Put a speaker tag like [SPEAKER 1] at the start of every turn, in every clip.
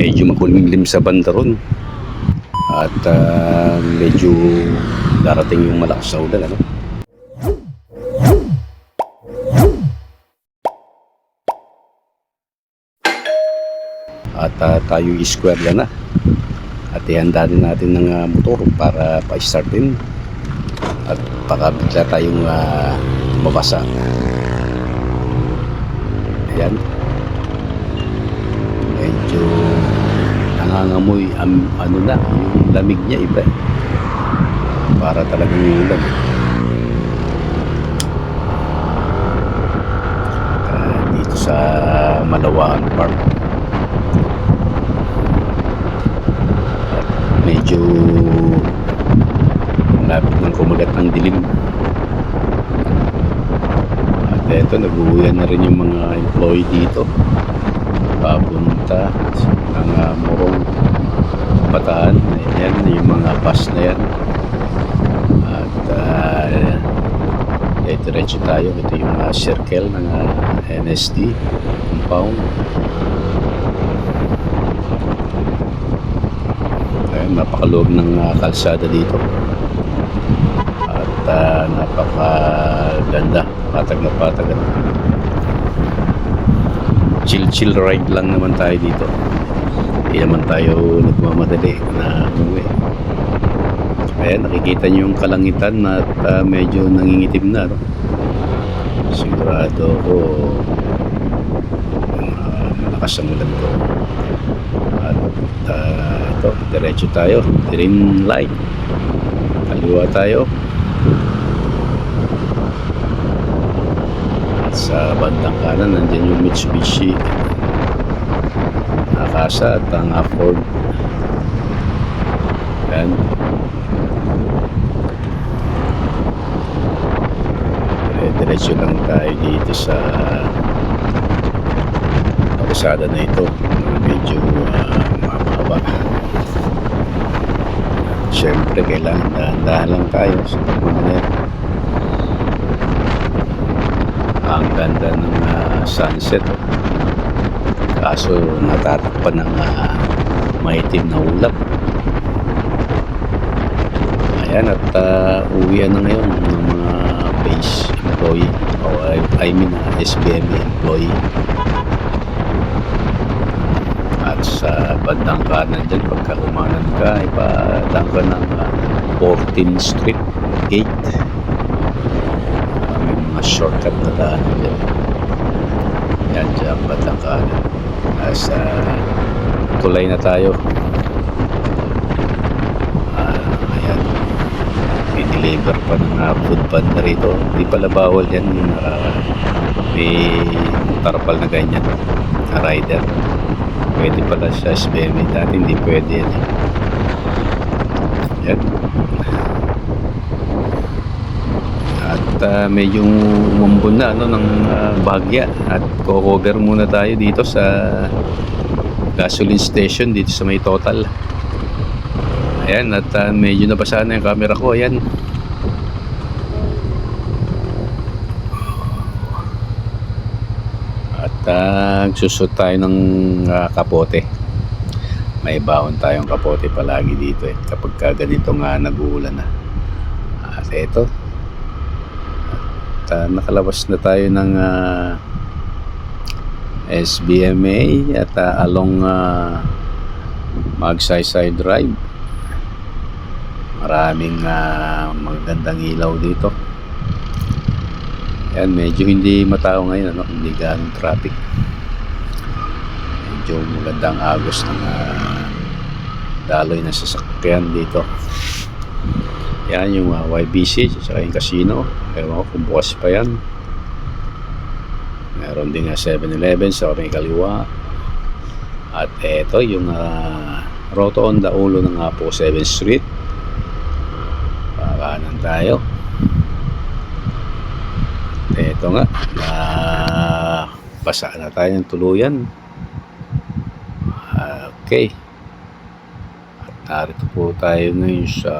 [SPEAKER 1] medyo makulimlim sa banda ron. At ah, medyo darating yung malakas na ulan. Ano? At ah, tayo square na. At ihanda din natin ng ah, motor para pa-start din. At baka bigla tayong ah, mabasa. Ayan. Medyo nangangamoy am, ano na, yung lamig niya iba. eh. Para talagang ulan. Ah, dito sa Malawaan Park. At medyo malapit ng kumagat ng dilim. At eto, nag-uwian na rin yung mga employee dito. Papunta uh, Bataan. Ayan, yung mga bus na yan. At uh, eh, diretso tayo. Ito yung uh, circle ng uh, NSD compound. Ayan, napakaloob ng uh, kalsada dito. At uh, napakaganda. Patag na patag. Ano. Chill-chill ride lang naman tayo dito. Hindi naman tayo nagmamadali na umuwi. Ayan, nakikita nyo yung kalangitan at uh, medyo nangingitim na. No? Sigurado ako uh, malakas ang ulan to. At uh, ito, diretso tayo. Green light. Kaliwa tayo. Sa bandang kanan, nandyan yung Mitsubishi Akasa at ang Accord. Ayan. Dire-diretso lang tayo dito sa kalsada na ito. Medyo uh, mababa. Siyempre, kailangan dahan-dahan lang tayo sa pagmamaneho. Ang ganda ng ah, sunset. Oh. Kaso natatakpan ng uh, maitim na ulap. Ayan at uh, uwian na ngayon ng mga base employee o I, I mean uh, SBM employee. At sa bandang kanan dyan, pagka umanan ka, ipadaan ka ng uh, 14th Street Gate. Uh, may mga shortcut na daan dyan. Yan dyan, bandang kanan. Nasa tulay na tayo. Ah, ayan. I-deliver pa ng uh, food panda rito. Hindi pala bawal yan. Ah, may tarpal na ganyan. Na rider. Pwede pala sa SBM. Dati hindi pwede yan. Yan. At ah, medyo umambon na ano, ng ah, bagya. At co-cover muna tayo dito sa gasoline station dito sa may total. Ayan, at ah, medyo nabasa na yung camera ko. Ayan. At uh, susot tayo ng ah, kapote. May baon tayong kapote palagi dito eh. Kapag ka ganito nga nag-uulan na. At eto. Ah, nakalabas na tayo ng ah, SBMA at ah, along uh, Magsaysay Drive. Maraming ah, magagandang ilaw dito. Yan, medyo hindi matao ngayon, ano? hindi ganong traffic. Medyo magandang agos ng ah, daloy na sasakyan dito. Yan yung uh, YBC, saka yung casino. Ewan ko kung bukas pa yan. Meron din nga 7-Eleven sa may kaliwa. At eto yung uh, Rotonda ulo ng Apo 7th Street. Pakanan tayo. Eto nga, na basa na tayo ng tuluyan. Okay. At narito po tayo ngayon sa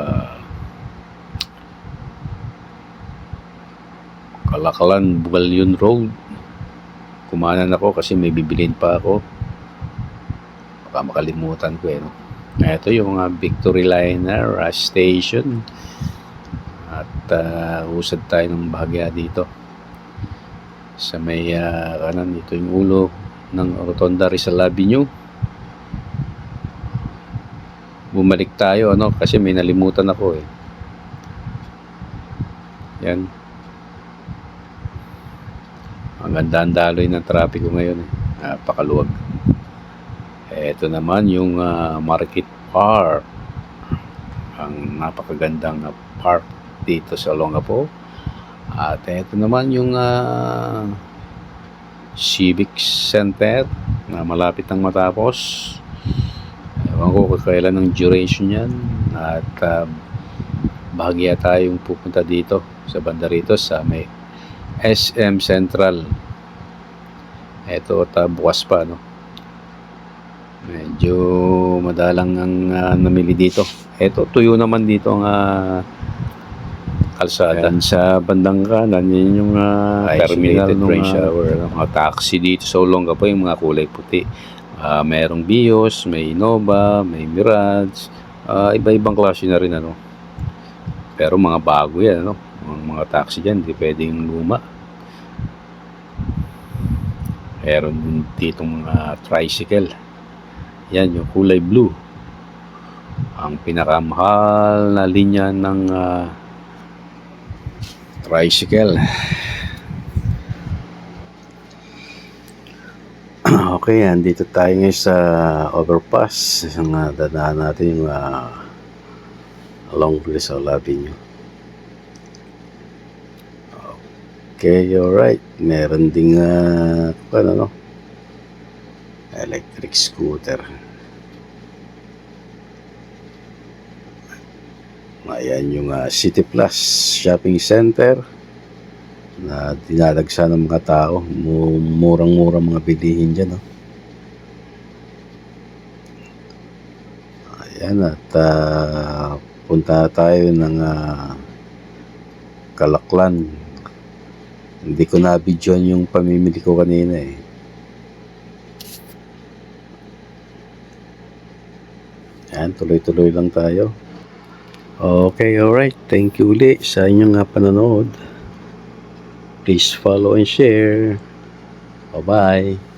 [SPEAKER 1] Kalakalan, Bugalyon Road. Kumanan ako kasi may bibilin pa ako. Baka makalimutan ko eh. No? Ito yung mga Victory Liner uh, Station. At uh, usad tayo ng bahagya dito. Sa may uh, kanan, ito yung ulo ng Rotonda Rizal Avenue. Bumalik tayo ano kasi may nalimutan ako eh. Yan. Ang daloy ng trapiko ngayon eh. Napakaluwag. Ito naman yung ah, Market Park. Ang napakagandang ah, park dito sa Olongapo. At ito naman yung ah, Civic Center na malapit nang matapos. Ewan ko kailan ang duration yan. At ah, bahagya tayong pupunta dito sa banda rito sa may SM Central. Ito at ah, bukas pa no. Medyo madalang ang ah, namili dito. Ito tuyo naman dito ang ah, kalsada. Ayan, sa bandang kanan, yun yung uh, terminal ng rain shower. Ano, mga taxi dito sa Olonga po yung mga kulay puti. Ah, merong Bios, may Innova, may Mirage. Ah, iba-ibang klase na rin ano. Pero mga bago yan ano. Mga, mga taxi dyan, hindi pwedeng luma. Meron din dito mga tricycle. Yan yung kulay blue. Ang pinakamahal na linya ng ah, tricycle. Okay, andito tayo ngayon sa overpass. Ang uh, dadaan natin yung uh, along Rizal Avenue. Okay, alright. Meron ding uh, ano, no? electric scooter. Ayan yung ah, City Plus Shopping Center na dinadagsa ng mga tao. Mu- Murang-murang mga bilihin dyan. No? Ayan at ah, punta tayo ng ah, Kalaklan. Hindi ko na yung pamimili ko kanina eh. Ayan, tuloy-tuloy lang tayo. Okay, alright. Thank you ulit sa inyong uh, panonood. Please follow and share. Bye-bye.